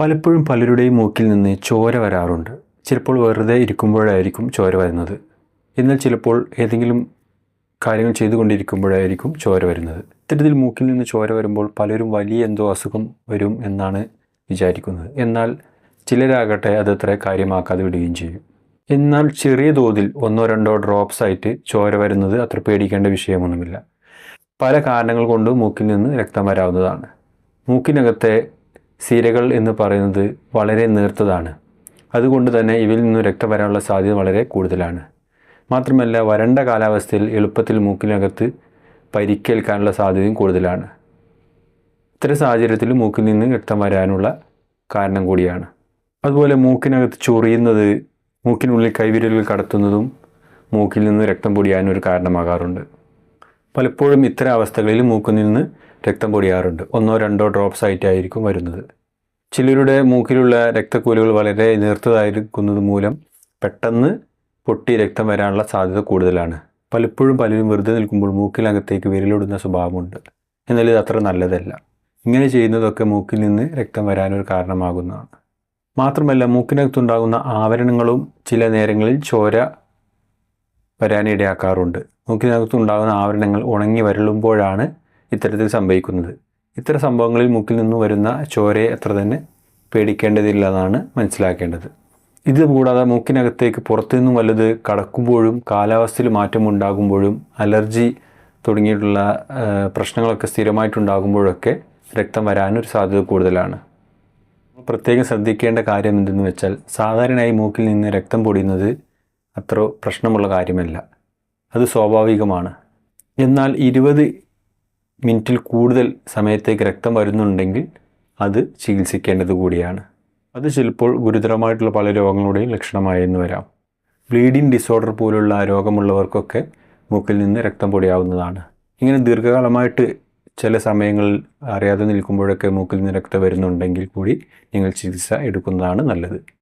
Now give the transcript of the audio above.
പലപ്പോഴും പലരുടെയും മൂക്കിൽ നിന്ന് ചോര വരാറുണ്ട്. ചിലപ്പോൾ വെറുതെ ഇരിക്കുമ്പോഴായിരിക്കും ചോര വരുന്നത്. എന്നാൽ ചിലപ്പോൾ ഏതെങ്കിലും കാര്യങ്ങൾ ചെയ്തുകൊണ്ടിരിക്കുമ്പോഴായിരിക്കും ചോര വരുന്നത്. ഇത്തരത്തിൽ മൂക്കിൽ നിന്ന് ചോര വരുമ്പോൾ പലരും വലിയ എന്തോ അസുഖം വരും എന്നാണ് വിചാരിക്കുന്നത്. എന്നാൽ ചിലരാകട്ടെ അത് അത്ര കാര്യമാക്കാതെ വിടുകയും ചെയ്യും. എന്നാൽ ചെറിയ തോതിൽ ഒന്നോ രണ്ടോ ഡ്രോപ്സ് ആയിട്ട് ചോര വരുന്നത് അത്ര പേടിക്കേണ്ട വിഷയമൊന്നുമില്ല. പല കാരണങ്ങൾ കൊണ്ട് മൂക്കിൽ നിന്ന് രക്തം വരാവുന്നതാണ്. മൂക്കിനകത്തെ സിരകൾ എന്ന് പറയുന്നത് വളരെ നേർത്തതാണ്. അതുകൊണ്ട് തന്നെ ഇവയിൽ നിന്ന് രക്തം വരാനുള്ള സാധ്യത വളരെ കൂടുതലാണ്. മാത്രമല്ല വരണ്ട കാലാവസ്ഥയിൽ എളുപ്പത്തിൽ മൂക്കിനകത്ത് പരിക്കേൽക്കാനുള്ള സാധ്യതയും കൂടുതലാണ്. ഇത്തരം സാഹചര്യത്തിൽ മൂക്കിൽ നിന്ന് രക്തം വരാനുള്ള കാരണം കൂടിയാണ്. അതുപോലെ മൂക്കിനകത്ത് ചൊറിയുന്നത് മൂക്കിനുള്ളിൽ കൈവിരലുകൾ കടത്തുന്നതും മൂക്കിൽ നിന്ന് രക്തം പൊടിയാനൊരു കാരണമാകാറുണ്ട്. പലപ്പോഴും ഇത്തരം അവസ്ഥകളിൽ മൂക്കിൽ നിന്ന് രക്തം പൊടിയാറുണ്ട്. ഒന്നോ രണ്ടോ ഡ്രോപ്സ് ആയിട്ടായിരിക്കും വരുന്നത്. ചിലരുടെ മൂക്കിലുള്ള രക്തക്കൂലുകൾ വളരെ നേർത്തതായിരിക്കുന്നത് മൂലം പെട്ടെന്ന് പൊട്ടി രക്തം വരാനുള്ള സാധ്യത കൂടുതലാണ്. പലപ്പോഴും പലരും വെറുതെ നിൽക്കുമ്പോൾ മൂക്കിലകത്തേക്ക് വിരലിടുന്ന സ്വഭാവമുണ്ട്. എന്നാൽ ഇത് അത്ര നല്ലതല്ല. ഇങ്ങനെ ചെയ്യുന്നതൊക്കെ മൂക്കിൽ നിന്ന് രക്തം വരാനൊരു കാരണമാകുന്നതാണ്. മാത്രമല്ല മൂക്കിനകത്തുണ്ടാകുന്ന ആവരണങ്ങളും ചില നേരങ്ങളിൽ ചോര വരാനിടയാക്കാറുണ്ട് മൂക്കിനകത്തുണ്ടാകുന്ന ആവരണങ്ങൾ ഉണങ്ങി വരളുമ്പോഴാണ് ഇത്തരത്തിൽ സംഭവിക്കുന്നത്. ഇത്തരം സംഭവങ്ങളിൽ മൂക്കിൽ നിന്ന് വരുന്ന ചോരയെ അത്ര തന്നെ പേടിക്കേണ്ടതില്ല എന്നാണ് മനസ്സിലാക്കേണ്ടത്. ഇത് കൂടാതെ മൂക്കിനകത്തേക്ക് പുറത്തുനിന്നും വല്ലത് കടക്കുമ്പോഴും കാലാവസ്ഥയിൽ മാറ്റം ഉണ്ടാകുമ്പോഴും അലർജി തുടങ്ങിയിട്ടുള്ള പ്രശ്നങ്ങളൊക്കെ സ്ഥിരമായിട്ടുണ്ടാകുമ്പോഴൊക്കെ രക്തം വരാനൊരു സാധ്യത കൂടുതലാണ്. പ്രത്യേകം ശ്രദ്ധിക്കേണ്ട കാര്യം എന്തെന്ന് വെച്ചാൽ സാധാരണയായി മൂക്കിൽ നിന്ന് രക്തം പൊടിയുന്നത് അത്ര പ്രശ്നമുള്ള കാര്യമല്ല. അത് സ്വാഭാവികമാണ്. എന്നാൽ ഇരുപത് മിനിറ്റിൽ കൂടുതൽ സമയത്തേക്ക് രക്തം വരുന്നുണ്ടെങ്കിൽ അത് ചികിത്സിക്കേണ്ടത് കൂടിയാണ്. അത് ചിലപ്പോൾ ഗുരുതരമായിട്ടുള്ള പല രോഗങ്ങളുടെയും ലക്ഷണമായെന്ന് വരാം. ബ്ലീഡിംഗ് ഡിസോർഡർ പോലുള്ള രോഗമുള്ളവർക്കൊക്കെ മൂക്കിൽ നിന്ന് രക്തം പൊടിയാവുന്നതാണ്. ഇങ്ങനെ ദീർഘകാലമായിട്ട് ചില സമയങ്ങളിൽ അറിയാതെ നിൽക്കുമ്പോഴൊക്കെ മൂക്കിൽ നിന്ന് രക്തം വരുന്നുണ്ടെങ്കിൽ കൂടി നിങ്ങൾ ചികിത്സ എടുക്കുന്നതാണ് നല്ലത്.